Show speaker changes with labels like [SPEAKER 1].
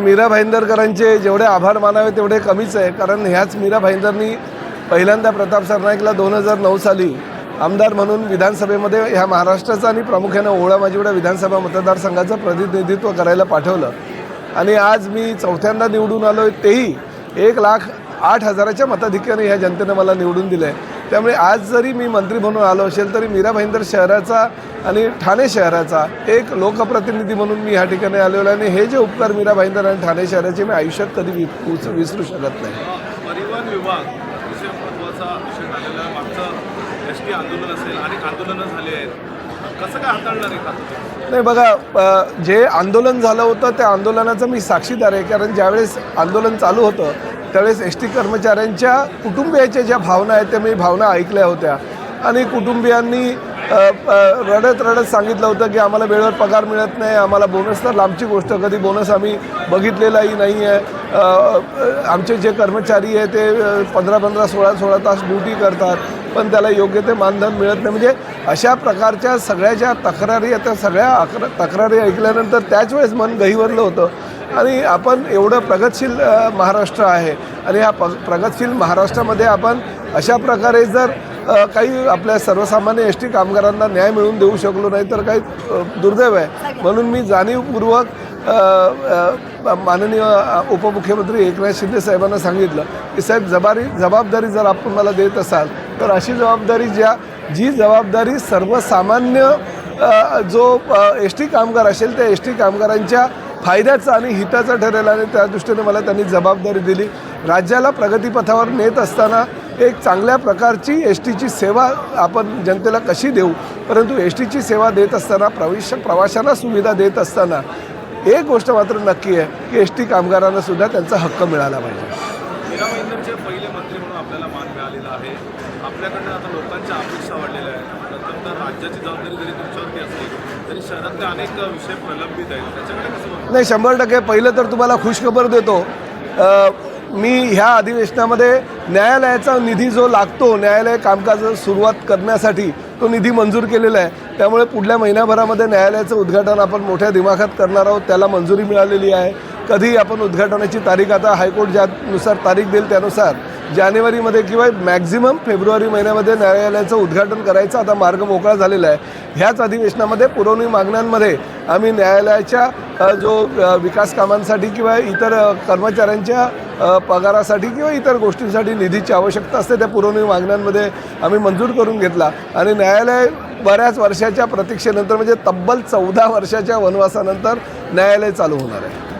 [SPEAKER 1] मीरा भाईंदरकरांचे जेवढे आभार मानावे तेवढे कमीच आहे. कारण ह्याच मीरा भाईंदरनी पहिल्यांदा प्रताप सरनाईकला दोन हजार नऊ साली आमदार म्हणून विधानसभेमध्ये ह्या महाराष्ट्राचा आणि प्रामुख्यानं ओळा माझीवडा विधानसभा मतदारसंघाचं प्रतिनिधित्व करायला पाठवलं. आणि आज मी चौथ्यांदा निवडून आलो तेही एक लाख आठ हजाराच्या मताधिक्याने ह्या जनतेनं मला निवडून दिलं आहे त्यामुळे आज जरी मी मंत्री म्हणून आलो असेल तरी मीरा भाईंदर शहराचा आणि ठाणे शहराचा एक लोकप्रतिनिधी म्हणून मी ह्या ठिकाणी आलेलो आहे. आणि हे जे उपकार मीरा भाईंदर आणि ठाणे शहराचे मी आयुष्यात कधी विसरू शकत नाही.
[SPEAKER 2] परिवहन विभाग विषय महत्त्वाचा विषय झालेला आहे. मागचं एस टी आंदोलन असेल अनेक आंदोलनं झाली आहेत. कसं काय हाताळणार आहे खातं
[SPEAKER 1] नाही बघा जे आंदोलन झालं होतं त्या आंदोलनाचं मी साक्षीदार आहे. कारण ज्यावेळेस आंदोलन चालू होतं त्यावेळेस एस टी कर्मचाऱ्यांच्या कुटुंबियाच्या ज्या भावना आहेत त्या मी भावना ऐकल्या होत्या. आणि कुटुंबियांनी रडत रडत सांगितलं होतं की आम्हाला वेळेवर पगार मिळत नाही आम्हाला बोनस तर लांबची गोष्ट कधी बोनस आम्ही बघितलेलाही नाही आहे. आमचे जे कर्मचारी आहे ते पंधरा पंधरा सोळा सोळा तास ड्युटी करतात पण त्याला योग्य ते मानधन मिळत नाही. म्हणजे अशा प्रकारच्या सगळ्या ज्या तक्रारी आहेत सगळ्या अक्र तक्रारी ऐकल्यानंतर त्याच वेळेस मन गहिवरलं होतं. आणि आपण एवढं प्रगतशील महाराष्ट्र आहे. आणि या प प्रगतशील महाराष्ट्रामध्ये आपण अशा प्रकारे जर काही आपल्या सर्वसामान्य एस टी कामगारांना न्याय मिळवून देऊ शकलो नाही तर काही दुर्दैव आहे. म्हणून मी जाणीवपूर्वक माननीय उपमुख्यमंत्री एकनाथ शिंदे साहेबांना सांगितलं की साहेब जबारी जबाबदारी जर आपण मला देत असाल तर अशी जबाबदारी ज्या जी जबाबदारी सर्वसामान्य जो एस टी कामगार असेल त्या एस टी कामगारांच्या फायद्याचा आणि हिताचा ठरेल आणि त्या दृष्टीने मला त्यांनी जबाबदारी दिली. राज्याला प्रगतीपथावर नेत असताना एक चांगल्या प्रकारची एस टीची सेवा आपण जनतेला कशी देऊ? परंतु एस टीची सेवा देत असताना प्रवेश प्रवाशांना सुविधा देत असताना एक गोष्ट मात्र नक्की आहे की एस टी कामगारांनासुद्धा त्यांचा हक्क मिळाला पाहिजे.
[SPEAKER 2] मीरा भाईंदरचे पहिले मंत्री म्हणून आपल्याला मान मिळालेला आहे. आपल्याकडनं आता लोकांच्या अपेक्षा वाढलेल्या आहेत. नंतर तर राज्याची जबाबदारी जरी तुमच्यावरती असली तरी शहरातले अनेक विषय प्रलंबित आहेत. त्याच्याकडे कसं
[SPEAKER 1] नाही शंभर टक्के. पहिलं तर तुम्हाला खुशखबर देतो. मी ह्या अधिवेशनामध्ये न्यायालयाचा निधी जो लागतो न्यायालय कामकाज सुरुवात करण्यासाठी तो निधी मंजूर केलेला आहे. त्यामुळे पुढल्या महिन्याभरामध्ये न्यायालयाचं उद्घाटन आपण मोठ्या दिमाखात करणार आहोत. त्याला मंजुरी मिळालेली आहे. कधी आपण उद्घाटनाची तारीख आता हायकोर्ट ज्यानुसार तारीख देईल त्यानुसार जानेवारीमध्ये किंवा मॅक्झिमम फेब्रुवारी महिन्यामध्ये न्यायालयाचं उद्घाटन करायचा आता मार्ग मोकळा झालेला आहे. ह्याच अधिवेशनामध्ये पुरवणी मागण्यांमध्ये आम्ही न्यायालयाच्या जो विकास कामांसाठी किंवा इतर कर्मचाऱ्यांच्या पगारासाठी किंवा इतर गोष्टींसाठी निधीची आवश्यकता असते त्या पुरवणी मागण्यांमध्ये आम्ही मंजूर करून घेतला. आणि न्यायालय बऱ्याच वर्षाच्या प्रतीक्षेनंतर म्हणजे तब्बल चौदा वर्षाच्या वनवासानंतर न्यायालय चालू होणार आहे.